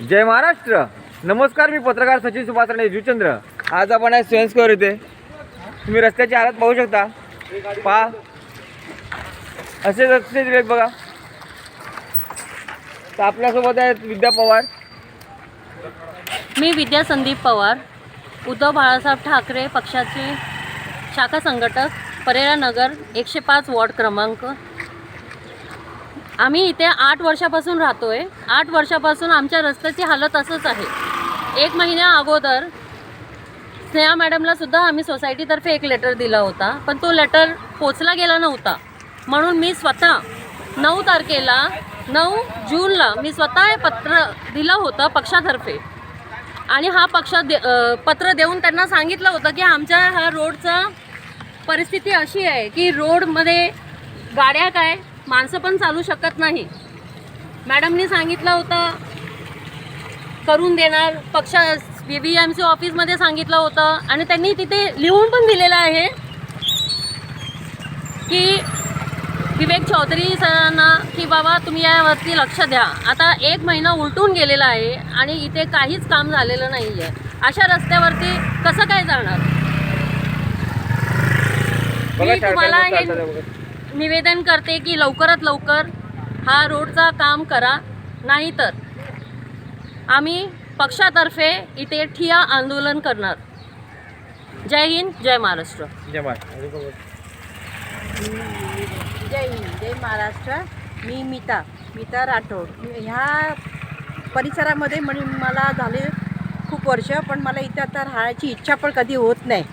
जय महाराष्ट्र. नमस्कार मी पत्रकार सचिन सुभाष जुचंद्र आज आपण आहे स्वयंस्कर इथे. तुम्ही रस्त्याची हालत पाहू शकता. पहा असे रस्ते दिलेत बघा. तर आपल्यासोबत आहेत विद्या पवार. मी विद्या संदीप पवार. उद्धव बाळासाहेब ठाकरे पक्षाचे शाखा संघटक परेरा नगर एकशे पाच वॉर्ड क्रमांक. आम्ही इथे आठ वर्षापासून राहतो आहे आठ वर्षापासून आमच्या रस्त्याची हालत असंच आहे. एक महिन्या अगोदर स्नेहा मॅडमला सुद्धा आम्ही सोसायटीतर्फे एक लेटर दिला होता पण तो लेटर पोचला गेला नव्हता. म्हणून मी स्वतः नऊ तारखेला नऊ जूनला मी स्वतः हे पत्र दिलं होतं पक्षातर्फे. आणि हा पक्ष दे पत्र देऊन त्यांना सांगितलं होतं की आमच्या हा रोडचा परिस्थिती अशी आहे की रोडमध्ये गाड्या काय माणसं पण चालू शकत नाही. मॅडमनी सांगितलं होतं करून देणार. पक्ष व्ही व्ही एम सी ऑफिसमध्ये सांगितलं होतं. आणि त्यांनी तिथे लिहून पण दिलेलं आहे की विवेक चौधरी सरांना की बाबा तुम्ही यावरती लक्ष द्या. आता एक महिना उलटून गेलेला आहे आणि इथे काहीच काम झालेलं नाही आहे अशा रस्त्यावरती कसं काय जाणार? मी तुम्हाला हे-. निवेदन करते की लवकरात लवकर हा रोडचा काम करा नाहीतर आम्ही पक्षातर्फे इथे ठिया आंदोलन करणार. जय हिंद जय महाराष्ट्र. जय महाराष्ट्र. जय हिंद जय महाराष्ट्र. मी मीता मीता राठोड. ह्या परिसरामध्ये म्हणे मला झाले खूप वर्ष पण मला इथे आता राहायची इच्छा पण कधी होत नाही.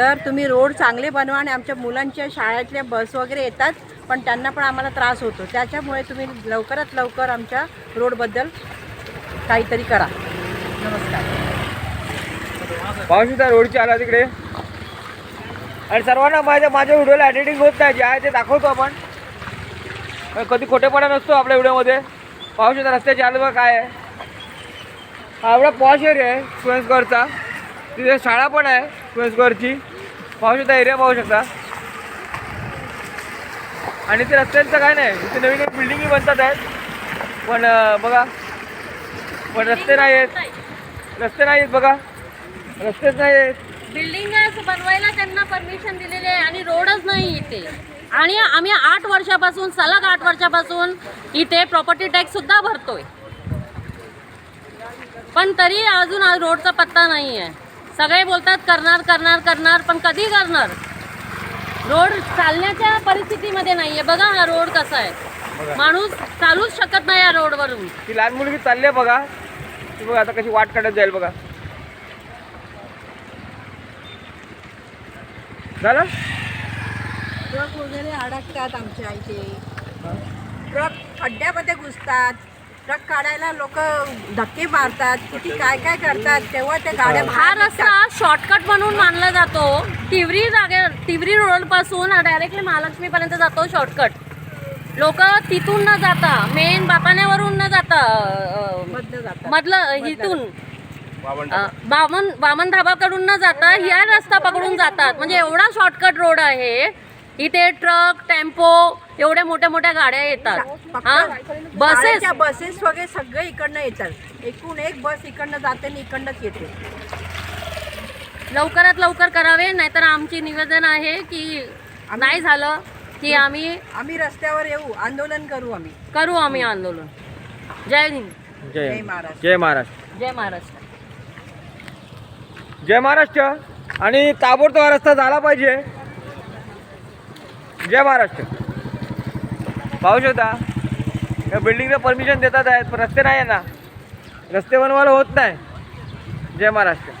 तर तुम्ही रोड चांगले बनवा आणि आमच्या मुलांच्या शाळेतल्या बस वगैरे येतात पण त्यांना पण आम्हाला त्रास होतो. त्याच्यामुळे तुम्ही लवकरात लवकर आमच्या रोडबद्दल काहीतरी करा. नमस्कार. पाहू शकता रोडची आला तिकडे. आणि सर्वांना माझ्या माझ्या व्हिडिओला एडिटिंग होत नाही जे आहे ते दाखवतो आपण. कधी खोटेपणा नसतो आपल्या व्हिडिओमध्ये. पाहू शकता रस्त्याची आलं बघा काय आहे. हा एवढा पॉश एरिया आहे स्टुडंट्सकरचा तिथे शाळा पण आहे. स्क्वेअरची पाहू शकता एरिया पाहू शकता. आणि ते रस्त्यांचं काय नाही इथे नवीन नवीन बिल्डिंगही बनतात आहेत. पण बघा. पण रस्ते नाही आहेत. रस्ते नाही आहेत बघा. रस्तेच नाही आहेत. बिल्डिंग बनवायला त्यांना परमिशन दिलेली आहे आणि रोडच नाही इथे. आणि आम्ही आठ वर्षापासून सलग आठ वर्षापासून इथे प्रॉपर्टी टॅक्स सुद्धा भरतोय. पण तरी अजून आज रोडचा पत्ता नाही आहे सगळे बोलतात करणार करणार करणार पण कधी करणार? रोड चालण्याच्या परिस्थितीमध्ये नाही आहे बघा हा रोड कसा आहे. माणूस चालूच शकत नाही या रोडवरून. ती लहान मुलगी चालली आहे बघा. ती बघा आता कशी वाट काढत जाईल बघा. झालं? ट्रक वगैरे अडकतात आमच्या इथे. ट्रक खड्ड्यामध्ये घुसतात. ट्रक काढायला लोक धक्के मारतात किती काय काय करतात तेव्हा त्या गाड्या हा रस्ता. शॉर्टकट म्हणून मानला जातो. तिवरी जागे तिवरी रोडपासून डायरेक्टली महालक्ष्मी पर्यंत जातो शॉर्टकट लोक तिथून न जाता मेन बापाण्यावरून न जाता. मधलं इथून अं, बामन बामन धाबाकडून न जाता ह्या रस्ता पकडून जातात. म्हणजे एवढा शॉर्टकट रोड आहे. इथे ट्रक टेम्पो एवढ्या मोठ्या मोठ्या गाड्या येतात. हा? बसेस? बसेस वगैरे सगळे इकडनं येतात. एकूण एक बस इकडनं जाते आणि इकडनंच येते. लवकरात लवकर करावे नाहीतर आमची निवेदन आहे की नाही झालं की आम्ही आम्ही रस्त्यावर येऊ. आंदोलन करू आम्ही. करू आम्ही आंदोलन. जय हिंद. जय. महाराष्ट्र. जय महाराष्ट्र. जय महाराष्ट्र. जय महाराष्ट्र. आणि ताबडतोब रस्ता झाला पाहिजे. जय महाराष्ट्र. पाहू शकता या बिल्डिंगला परमिशन देतात आहेत पण रस्ते नाही आहे ना. रस्ते बनवायला होत नाही. जय महाराष्ट्र.